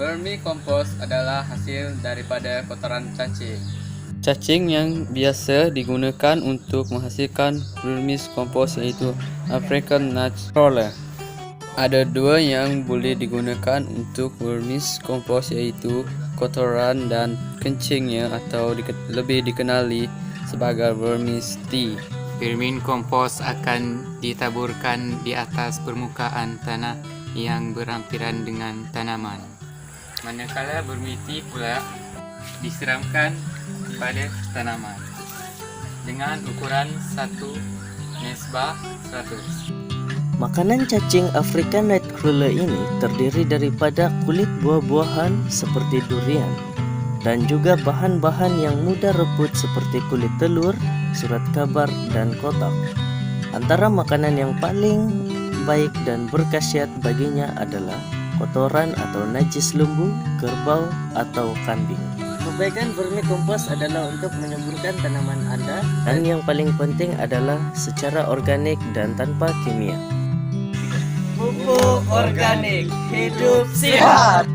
Vermicompost adalah hasil daripada kotoran cacing. Cacing yang biasa digunakan untuk menghasilkan vermicompost iaitu African nut crawler. Ada dua yang boleh digunakan untuk vermicompost iaitu kotoran dan kencingnya atau dike- lebih dikenali sebagai vermicide. Firmin kompos akan ditaburkan di atas permukaan tanah yang berhampiran dengan tanaman. Manakala bermiti pula disiramkan pada tanaman dengan ukuran 1 nesbah 100. Makanan cacing African Nightcrawler ini terdiri daripada kulit buah-buahan seperti durian dan juga bahan-bahan yang mudah reput seperti kulit telur, surat kabar, dan kotak. Antara makanan yang paling baik dan berkhasiat baginya adalah kotoran atau najis lembu, kerbau, atau kambing. Kebaikan vermicompost adalah untuk menyuburkan tanaman Anda dan yang paling penting adalah secara organik dan tanpa kimia. Pupuk organik hidup sehat.